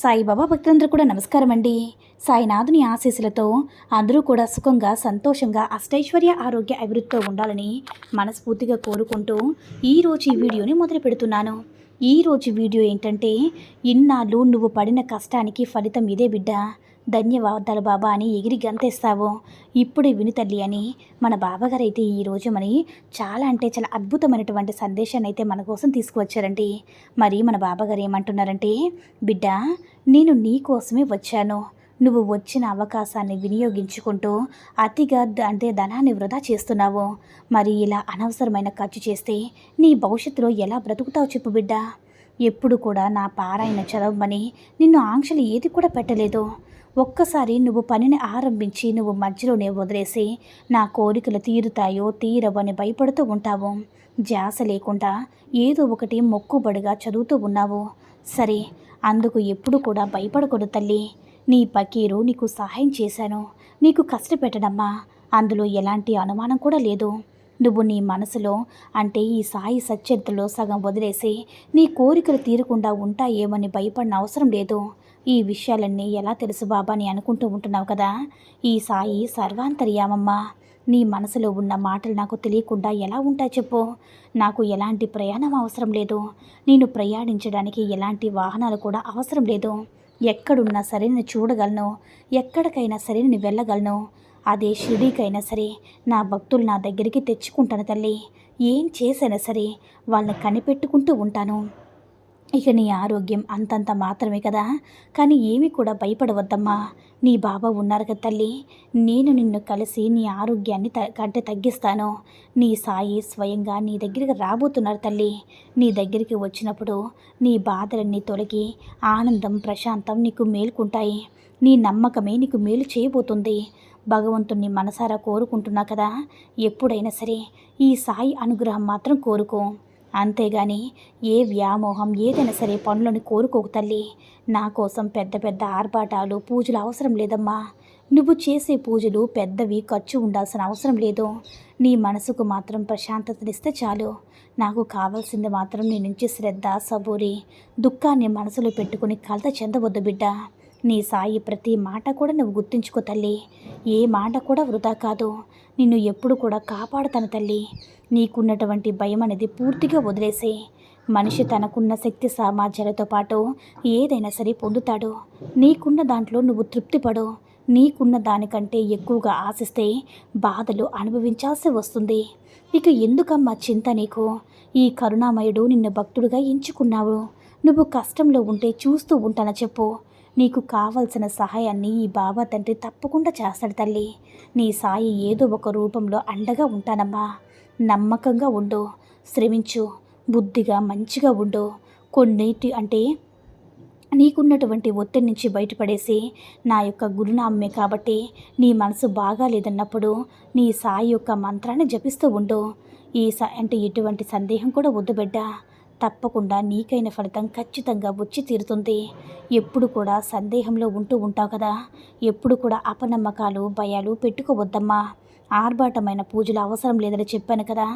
సాయిబాబా భక్తులందరూ కూడా నమస్కారం అండి సాయినాథుని ఆశీస్సులతో అందరూ కూడా సుఖంగా సంతోషంగా అష్టైశ్వర్య ఆరోగ్య అభివృద్ధితో ఉండాలని మనస్ఫూర్తిగా కోరుకుంటూ ఈరోజు ఈ వీడియోని మొదలు పెడుతున్నాను. ఈరోజు వీడియో ఏంటంటే ఇన్నాళ్ళు నువ్వు పడిన కష్టానికి ఫలితం ఇదే బిడ్డ. ధన్యవాదాలు బాబా అని ఎగిరి గంతేస్తావు. ఇప్పుడే విని తల్లి అని మన బాబాగారు అయితే ఈరోజు మరి చాలా అంటే చాలా అద్భుతమైనటువంటి సందేశాన్ని అయితే మన కోసం తీసుకువచ్చారండి. మరి మన బాబాగారు ఏమంటున్నారంటే బిడ్డ నేను నీ కోసమే వచ్చాను. నువ్వు వచ్చిన అవకాశాన్ని వినియోగించుకుంటూ అతిగా అంటే ధనాన్ని వృధా చేస్తున్నావు. మరి ఇలా అనవసరమైన ఖర్చు చేస్తే నీ భవిష్యత్తులో ఎలా బ్రతుకుతావు చెప్పు బిడ్డ. ఎప్పుడు కూడా నా పారాయణ చదవమని నిన్ను ఆంక్షలు ఏది కూడా పెట్టలేదు. ఒక్కసారి నువ్వు పనిని ఆరంభించి నువ్వు మధ్యలోనే వదిలేసి నా కోరికలు తీరుతాయో తీరవని భయపడుతూ ఉంటావు. జాస లేకుండా ఏదో ఒకటి మొక్కుబడిగా చదువుతూ ఉన్నావు. సరే అందుకు ఎప్పుడు కూడా భయపడకూడదు తల్లి. నీ పకీరు నీకు సహాయం చేశాను. నీకు కష్టపెట్టడమ్మా. అందులో ఎలాంటి అనుమానం కూడా లేదు. నువ్వు నీ మనసులో అంటే ఈ సాయి సచ్చరితలో సగం వదిలేసి నీ కోరికలు తీరకుండా ఉంటాయేమని భయపడిన అవసరం లేదు. ఈ విషయాలన్నీ ఎలా తెలుసు బాబా అని అనుకుంటూ ఉంటున్నావు కదా? ఈ సాయి సర్వాంతర్యామమ్మా. నీ మనసులో ఉన్న మాటలు నాకు తెలియకుండా ఎలా ఉంటాయి చెప్పు? నాకు ఎలాంటి ప్రయాణం అవసరం లేదు. నేను ప్రయాణించడానికి ఎలాంటి వాహనాలు కూడా అవసరం లేదు. ఎక్కడున్నా సరే నేను చూడగలను. ఎక్కడికైనా సరే నేను వెళ్ళగలను. అదే షిరిడీకైనా సరే నా భక్తులు నా దగ్గరికి తెచ్చుకుంటాను తల్లి. ఏం చేసైనా సరే వాళ్ళని కనిపెట్టుకుంటూ ఉంటాను. ఇక నీ ఆరోగ్యం అంతంత మాత్రమే కదా? కానీ ఏమీ కూడా భయపడవద్దమ్మా. నీ బాబా ఉన్నారు కదా తల్లి. నేను నిన్ను కలిసి నీ ఆరోగ్యాన్ని త కంటే తగ్గిస్తాను. నీ సాయి స్వయంగా నీ దగ్గరికి రాబోతున్నారు తల్లి. నీ దగ్గరికి వచ్చినప్పుడు నీ బాధలన్నీ తొలగి ఆనందం ప్రశాంతం నీకు మేలుకుంటాయి. నీ నమ్మకమే నీకు మేలు చేయబోతుంది. భగవంతుణ్ణి మనసారా కోరుకుంటున్నా కదా? ఎప్పుడైనా సరే ఈ సాయి అనుగ్రహం మాత్రం కోరుకో. అంతేగాని ఏ వ్యామోహం ఏదైనా సరే పనులను కోరుకోకు తల్లి. నా కోసం పెద్ద పెద్ద ఆర్భాటాలు పూజలు అవసరం లేదమ్మా. నువ్వు చేసే పూజలు పెద్దవి ఖర్చు ఉండాల్సిన అవసరం లేదు. నీ మనసుకు మాత్రం ప్రశాంతతనిస్తే చాలు. నాకు కావాల్సింది మాత్రం నీ నుంచి శ్రద్ధ సబూరి. దుఃఖాన్ని మనసులో పెట్టుకుని కలత చెందవద్దు బిడ్డ. నీ సాయి ప్రతి మాట కూడా నువ్వు గుర్తుంచుకో తల్లి. ఏ మాట కూడా వృధా కాదు. నిన్ను ఎప్పుడు కూడా కాపాడుతాను తల్లి. నీకున్నటువంటి భయం అనేది పూర్తిగా వదిలేసే మనిషి తనకున్న శక్తి సామర్థ్యాలతో పాటు ఏదైనా సరే పొందుతాడు. నీకున్న దాంట్లో నువ్వు తృప్తిపడు. నీకున్న దానికంటే ఎక్కువగా ఆశిస్తే బాధలు అనుభవించాల్సి వస్తుంది. ఇక ఎందుకమ్మా చింత నీకు? ఈ కరుణామయుడు నిన్ను భక్తుడుగా ఎంచుకున్నావు నువ్వు కష్టంలో ఉంటే చూస్తూ ఉంటానని చెప్పు. నీకు కావలసిన సహాయాన్ని ఈ బాబా తండ్రి తప్పకుండా చేస్తాడు తల్లి. నీ సాయి ఏదో ఒక రూపంలో అండగా ఉంటానమ్మా. నమ్మకంగా ఉండు శ్రమించు బుద్ధిగా మంచిగా ఉండు. కొన్నిటి అంటే నీకున్నటువంటి ఒత్తిడి నుంచి బయటపడేసి నా యొక్క గురునామే కాబట్టి నీ మనసు బాగా లేదన్నప్పుడు నీ సాయి యొక్క మంత్రాన్ని జపిస్తూ ఉండు. ఈ స అంటే ఎటువంటి సందేహం కూడా వద్దు బిడ్డ. తప్పకుండా నీకైన ఫలితం ఖచ్చితంగా వచ్చి తీరుతుంది. ఎప్పుడు కూడా సందేహంలో ఉంటూ ఉంటావు కదా. ఎప్పుడు కూడా అపనమ్మకాలు భయాలు పెట్టుకోవద్దమ్మా. ఆర్భాటమైన పూజలు అవసరం లేదని చెప్పాను కదా.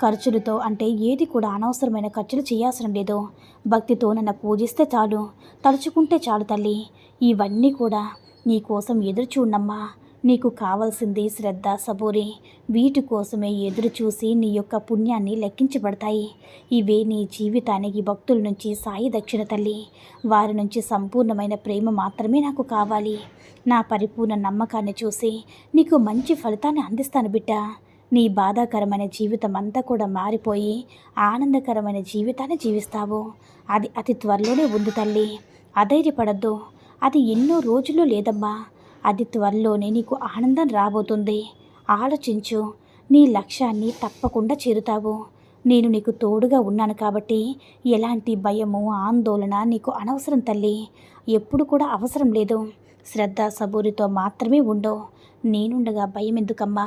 ఖర్చులతో అంటే ఏది కూడా అనవసరమైన ఖర్చులు చేయాల్సిన లేదు. భక్తితో నన్ను పూజిస్తే చాలు. తలుచుకుంటే చాలు తల్లి. ఇవన్నీ కూడా నీకోసం ఎదురు చూడమ్మా నీకు కావలసింది శ్రద్ధ సబూరి. వీటి కోసమే ఎదురు చూసి నీ యొక్క పుణ్యాన్ని లెక్కించబడతాయి. ఇవే నీ జీవితానికి భక్తుల నుంచి సాయి దక్షిణ తల్లి. వారి నుంచి సంపూర్ణమైన ప్రేమ మాత్రమే నాకు కావాలి. నా పరిపూర్ణ నమ్మకాన్ని చూసి నీకు మంచి ఫలితాన్ని అందిస్తాను బిడ్డ. నీ బాధాకరమైన జీవితం అంతా కూడా మారిపోయి ఆనందకరమైన జీవితాన్ని జీవిస్తావు. అది అతి త్వరలోనే ఉంది తల్లి. అధైర్యపడద్దు. అది ఎన్నో రోజులు లేదమ్మా. అది త్వరలోనే నీకు ఆనందం రాబోతుంది. ఆలోచించు నీ లక్ష్యాన్ని తప్పకుండా చేరుతావు. నేను నీకు తోడుగా ఉన్నాను కాబట్టి ఎలాంటి భయము ఆందోళన నీకు అనవసరం తల్లి. ఎప్పుడు కూడా అవసరం లేదు. శ్రద్ధ సబూరితో మాత్రమే ఉండవు నేనుండగా భయం ఎందుకమ్మా